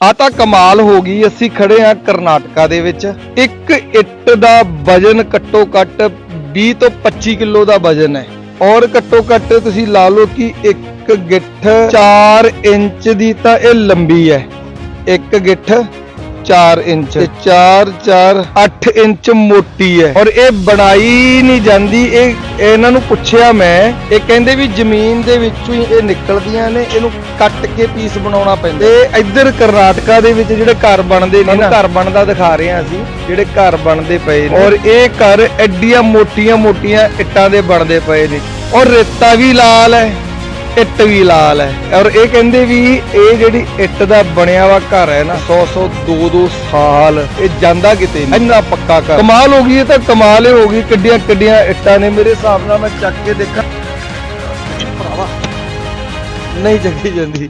ਆ ਤਾਂ ਕਮਾਲ ਹੋ ਗਈ, ਅਸੀਂ ਖੜੇ ਆ ਕਰਨਾਟਕਾ ਦੇ ਵਿੱਚ। ਇੱਕ ਇੱਟ ਦਾ ਵਜਨ ਘੱਟੋ ਘੱਟ 20 ਤੋਂ 25 ਕਿਲੋ ਦਾ ਵਜਨ ਹੈ। ਔਰ ਘੱਟੋ ਘੱਟ ਤੁਸੀਂ ਲਾ ਲਓ ਕਿ ਇੱਕ ਗਿੱਠ 4 ਇੰਚ ਦੀ ਤਾਂ ਇਹ ਲੰਬੀ ਹੈ। ਇੱਕ ਗਿੱਠ 4 ਇੰਚ। ਤੇ 4 4 8 ਇੰਚ ਮੋਟੀ ਹੈ। ਔਰ ਇਹ ਬਣਾਈ ਨਹੀਂ ਜਾਂਦੀ। ਇਹ ਇਹਨਾਂ ਨੂੰ ਪੁੱਛਿਆ ਮੈਂ ਇਹ ਕਹਿੰਦੇ ਵੀ ਜ਼ਮੀਨ ਦੇ ਵਿੱਚੋਂ ਹੀ ਇਹ ਨਿਕਲਦੀਆਂ ਨੇ ਇਹਨੂੰ ਕੱਟ ਕੇ ਪੀਸ ਬਣਾਉਣਾ ਪੈਂਦਾ। ਤੇ ਇੱਧਰ ਕਰਨਾਟਕਾ ਦੇ ਵਿੱਚ ਜਿਹੜੇ ਘਰ ਬਣਦੇ ਨੇ ਨਾ ਘਰ ਬਣਦਾ ਦਿਖਾ ਰਹੇ ਹਾਂ ਅਸੀਂ ਜਿਹੜੇ ਘਰ ਬਣਦੇ ਪਏ ਨੇ। ਔਰ ਇਹ ਘਰ ਐਡੀਆਂ ਮੋਟੀਆਂ ਮੋਟੀਆਂ ਇੱਟਾਂ ਦੇ ਬਣਦੇ ਪਏ ਨੇ। ਔਰ ਰੇਤਾ ਵੀ ਲਾਲ ਹੈ। ਇੱਟ ਵੀ ਲਾਲ ਹੈ। ਔਰ ਇਹ ਕਹਿੰਦੇ ਵੀ ਇਹ ਜਿਹੜੀ ਇੱਟ ਦਾ ਬਣਿਆ ਵਾ ਘਰ ਹੈ ਨਾ 100 100 2 2 ਸਾਲ ਇਹ ਜਾਂਦਾ ਕਿਤੇ ਨਹੀਂ। ਇੰਨਾ ਪੱਕਾ ਘਰ। ਕਮਾਲ ਹੋ ਗਈ ਇਹ ਤਾਂ, ਕਮਾਲ ਹੀ ਹੋ ਗਈ। ਕਿੱਡੀਆਂ ਕਿੱਡੀਆਂ ਇੱਟਾਂ ਨੇ। ਮੇਰੇ ਹਿਸਾਬ ਨਾਲ ਮੈਂ ਚੱਕ ਕੇ ਦੇਖਾਂ। ਭਰਾਵਾ ਨਹੀਂ ਚੱਕੀ ਜਾਂਦੀ